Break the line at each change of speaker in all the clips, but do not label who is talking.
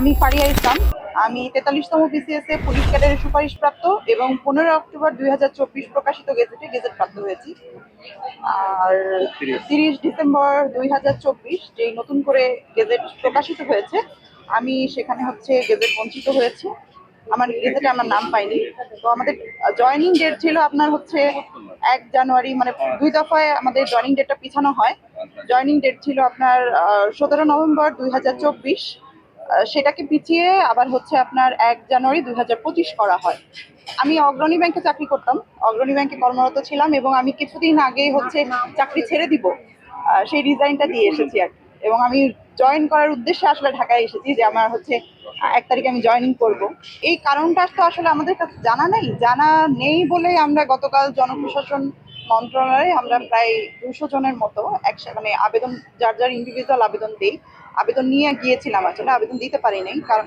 আমি ফারিয়া ইসলাম। আমি তেতাল্লিশতম বিসিএস এ পুলিশ ক্যাডারের সুপারিশপ্রাপ্ত এবং পনেরো অক্টোবর দুই হাজার চব্বিশ প্রকাশিত গেজেটে গেজেট প্রাপ্ত হয়েছি। আর তিরিশ। ডিসেম্বর দুই যেই নতুন করে গেজেট প্রকাশিত হয়েছে আমি সেখানে হচ্ছে গেজেট বঞ্চিত হয়েছি। আমার গেজেটে আমার নাম পাইনি। তো আমাদের জয়নিং ডেট ছিল আপনার হচ্ছে এক জানুয়ারি মানে দুই দফায় আমাদের জয়নিং ডেটটা পিছানো হয়। জয়নিং ডেট ছিল আপনার সতেরো নভেম্বর দুই হাজার চব্বিশ। সেটাকে পিছিয়ে আবার হচ্ছে আপনার এক জানুয়ারি দুই হাজার পঁচিশ করা হয় আমি অগ্রণী ব্যাংকে চাকরি করতাম, অগ্রণী ব্যাংকে কর্মরত ছিলাম এবং আমি কিছুদিন আগেই হচ্ছে চাকরি ছেড়ে দিব সেই রিজাইনটা দিয়ে এসেছি আর। এবং আমি জয়েন করার উদ্দেশ্যে আসলে ঢাকায় এসেছি যে আমার হচ্ছে এক তারিখে আমি জয়েনিং করব এই কারণটা তো আসলে আমাদের কাছে জানা নেই জানা নেই বলেই আমরা গতকাল জনপ্রশাসন মন্ত্রণালয়ে আমরা প্রায় দুশো জনের মতো একসাথে মানে আবেদন, যার যার ইন্ডিভিজুয়াল আবেদন দিই আবেদন নিয়ে গিয়েছিলাম, আসলে আবেদন দিতে পারি নাই কারণ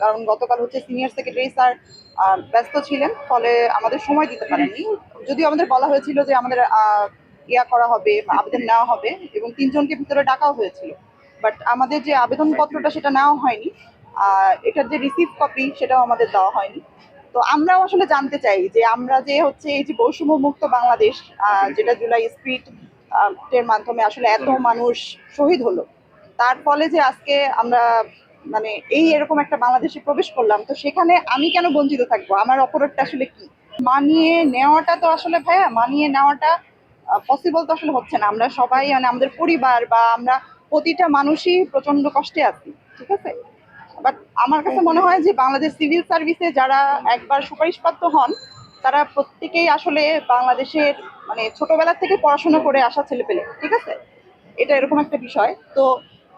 কারণ গতকাল হচ্ছে সিনিয়র সেক্রেটারি স্যার ব্যস্ত ছিলেন, ফলে আমাদের সময় দিতে পারেননি। যদিও আমাদের বলা হয়েছিল যে আমাদের ইয়া করা হবে আবেদন নেওয়া হবে এবং তিনজনকে ভিতরে ডাকাও হয়েছিল। বাট আমাদের যে আবেদনপত্রটা সেটা নেওয়া হয়নি আর এটার যে রিসিভ কপি সেটাও আমাদের দেওয়া হয়নি। তো আমরাও আসলে জানতে চাই যে আমরা যে হচ্ছে এই যে বৈষম্য মুক্ত বাংলাদেশ যেটা জুলাই স্পিড এর মাধ্যমে আসলে এত মানুষ শহীদ হলো তার ফলে যে আজকে আমরা মানে এই এরকম একটা বাংলাদেশে প্রবেশ করলাম, তো সেখানে আমি কেন বঞ্চিত থাকব? আমার অপরাধটা আসলে কি? মানিয়ে নেওয়াটা তো আসলে ভাইয়া, মানিয়ে নেওয়াটা পসিবল তো আসলে হচ্ছে না। আমরা সবাই মানে আমাদের পরিবার বা আমরা প্রতিটা মানুষই প্রচণ্ড কষ্টে আছি, ঠিক আছে? বাট আমার কাছে মনে হয় যে বাংলাদেশ সিভিল সার্ভিসে যারা একবার সুপারিশপ্রাপ্ত হন, তারা প্রত্যেকেই আসলে বাংলাদেশের মানে ছোটবেলা থেকে পড়াশোনা করে আসা ছেলেপেলে, ঠিক আছে? এটা এরকম একটা বিষয়। তো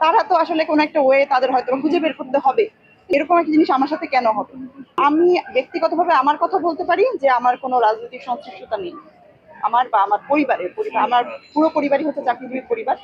তারা তো আসলে কোনো একটা ওয়ে তাদের হয়তো খুঁজে বের করতে হবে। এরকম একটা জিনিস আমার সাথে কেন হবে? আমি ব্যক্তিগতভাবে আমার কথা বলতে পারি যে আমার কোনো রাজনৈতিক সংশ্লিষ্টতা নেই। আমার বা আমার পরিবারের পরিবার, আমার পুরো পরিবারই হচ্ছে চাকরিজীবী পরিবার।